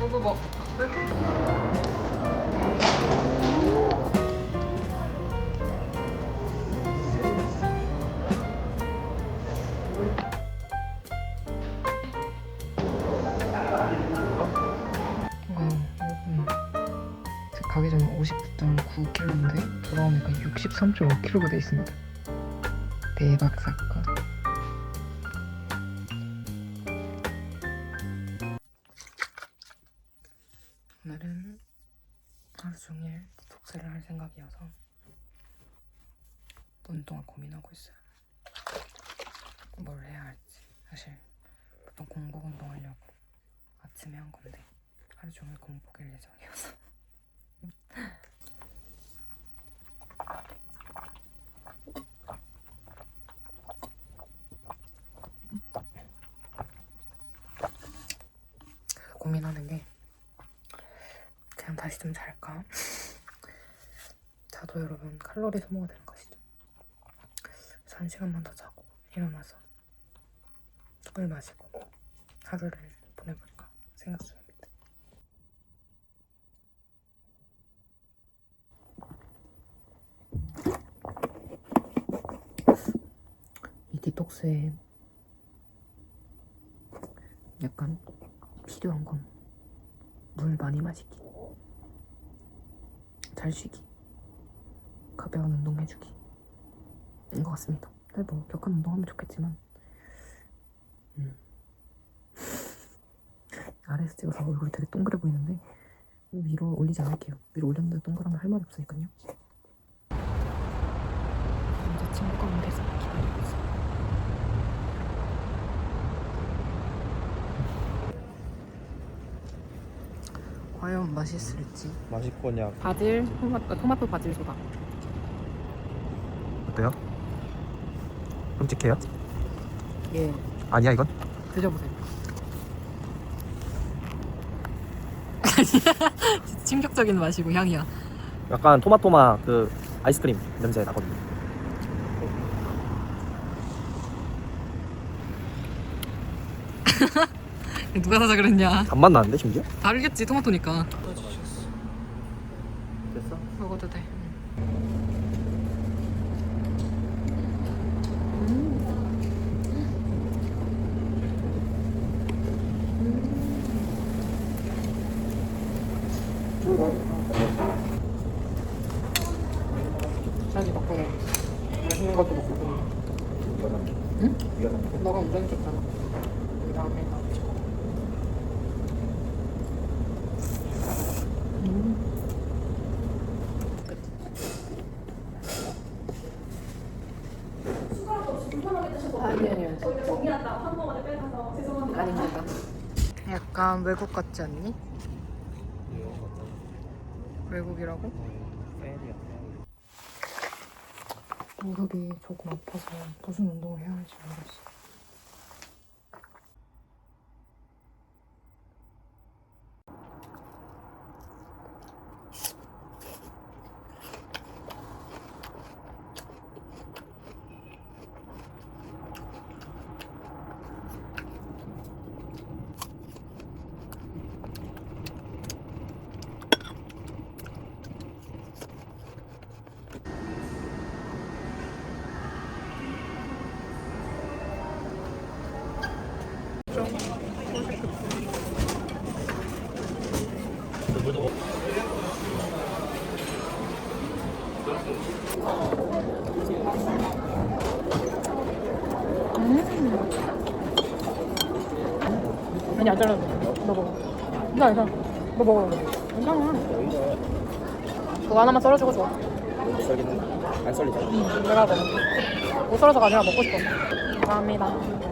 너도 막 49kg인데 돌아오니까 63.5kg가 되어있습니다 대박 사건. 오늘은 하루 종일 독서를 할 생각이어서 운동을 고민하고 있어요. 뭘 해야 할지. 사실 보통 공복 운동하려고 아침에 한 건데 하루 종일 공복일 예정이어서. 그래서 고민하는 게 그냥 다시 좀 잘까? 자도 여러분 칼로리 소모가 되는 것이죠. 한 시간만 더 자고 일어나서 물 마시고 하루를 보내볼까 생각 중입니다. 이 디톡스에 약간 필요한 건 물 많이 마시기, 잘 쉬기, 가벼운 운동 해주기 인것 같습니다. 근데 뭐 격한 운동하면 좋겠지만 음. 아래에서 찍어서 얼굴이 되게 동그래 보이는데 위로 올리지 않을게요. 위로 올렸는데 동그라면 할 말이 없으니까요. 남자친구가 온 데서 기다리고 있어요. 과연 맛있을지. 맛있거냐? 바질 토마토, 토마토 바질 소다. 어때요? 끔찍해요? 예. 아니야 이건? 드셔보세요. 충격적인 맛이고 향이야. 약간 토마토마 그 아이스크림 냄새 나거든요 누가 사자 그랬냐 단맛 나는데 심지어? 다르겠지 토마토니까 됐어? 먹어도 돼 자기 먹고 맛있는 것도 먹고 응? 너가 운전해줬잖아 그 다음에 나 아니 아니요 저희가 정리한다고 한꺼번에 빼가서 죄송합니다. 아닙니다 약간 외국 같지 않니? 외국이라고? 무릎이 조금 아파서 무슨 운동을 해야 할지 모르겠어 아니 안 잘라도 돼. 너 먹어. 나 괜찮아. 너 먹어. 괜찮아. 그거 하나만 썰어주고 좋아. 못 썰겠네 안 썰리잖아 응, 내가 먹어. 못 썰어서가 아니라 먹고 싶어. 감사합니다.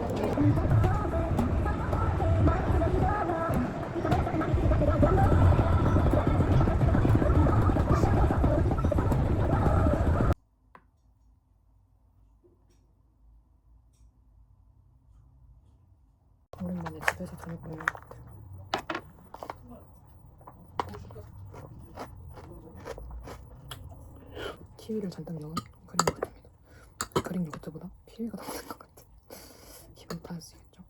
집에서 들고 있는 것 같아요. 키위를 잔뜩 넣은 그린 요거트입니다. 그린 요거트보다 키위가 더 많은 것 같아. 기분 탓이겠죠?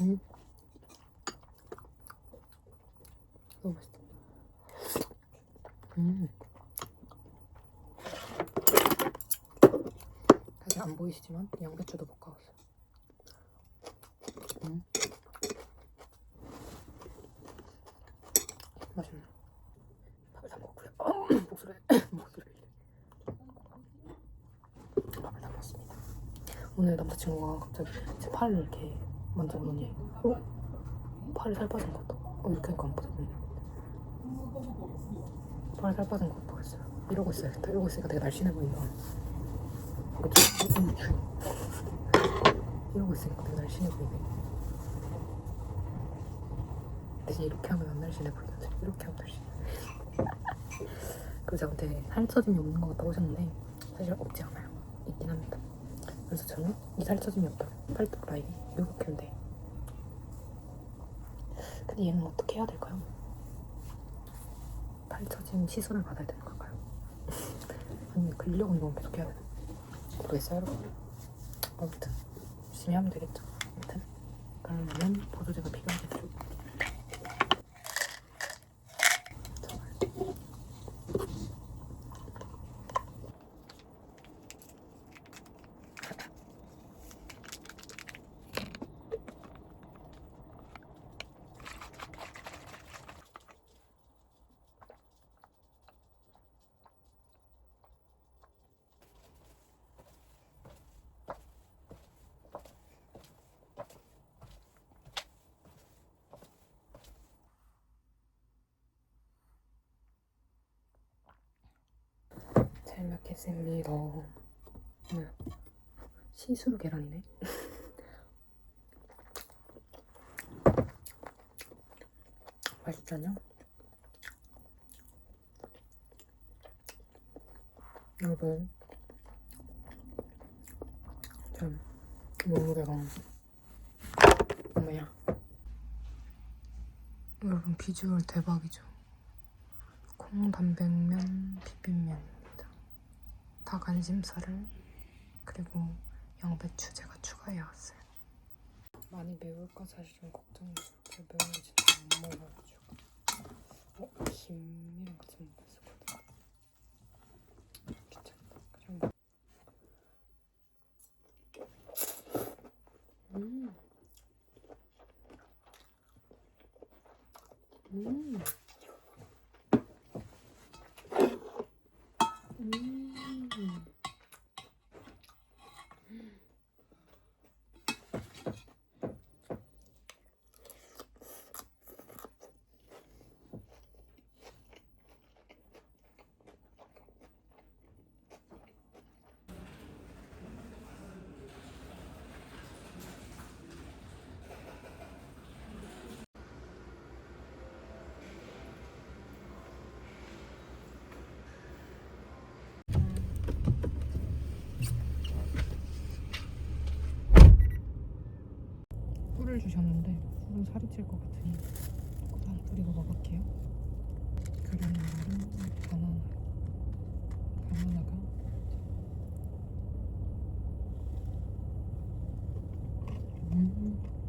음. 너무 맛있다. 음. 보이시지만 양배추도 볶아왔어요. 음. 맛있네. 밥을 다 먹고요. 어, 목소리 목소리. 밥을 다 먹었습니다. 오늘 남자친구가 갑자기 제 팔을 이렇게 만져보더니 어? 팔이 살 빠진 것 같다. 어 이렇게 하니까 안 보이네. 팔이 살 빠진 것 같다고 했어요. 이러고 있어요. 이러고 있으니까 되게 날씬해 보인다. 그 쵸? 음, 이러고 있으니까 되게 날씬해 보이네. 대신 이렇게 하면 안 날씬해 보이는데 이렇게 하면 날씬해. 그리고 저한테 살처짐이 없는 것 같다고 하셨는데 사실 없지 않아요. 있긴 합니다. 그래서 저는 이 살처짐이 없다면 팔뚝 라인이 이렇게인데 근데 얘는 어떻게 해야 될까요? 팔처짐 시술을 받아야 되는 걸까요? 아니면 근력 운동을 계속 해야 되나? 모르겠어요 여러분 아무튼 열심히 하면 되겠죠. 아무튼 그러려면 보조제가 필요하겠죠 잘 먹겠습니다. 네. 시스루 계란이네. 맛있잖아요 여러분 참 몸무게가 뭐야? 여러분 비주얼 대박이죠? 콩 단백면 비빔면 닭 안심살을 그리고 양배추 제가 추가해 왔어요 많이 매울까 사실 좀 걱정돼요 제가 매운 거 진짜 안 먹어가지고 어? 김이랑 같이 먹고 있었거든요 괜찮다 그냥 먹 음. 음. 음. 꿀을 꿀은 살이 찔 것 같으니 꿀안 뿌리고 먹을게요. 그라놀라는 바나나. 바나나가 음.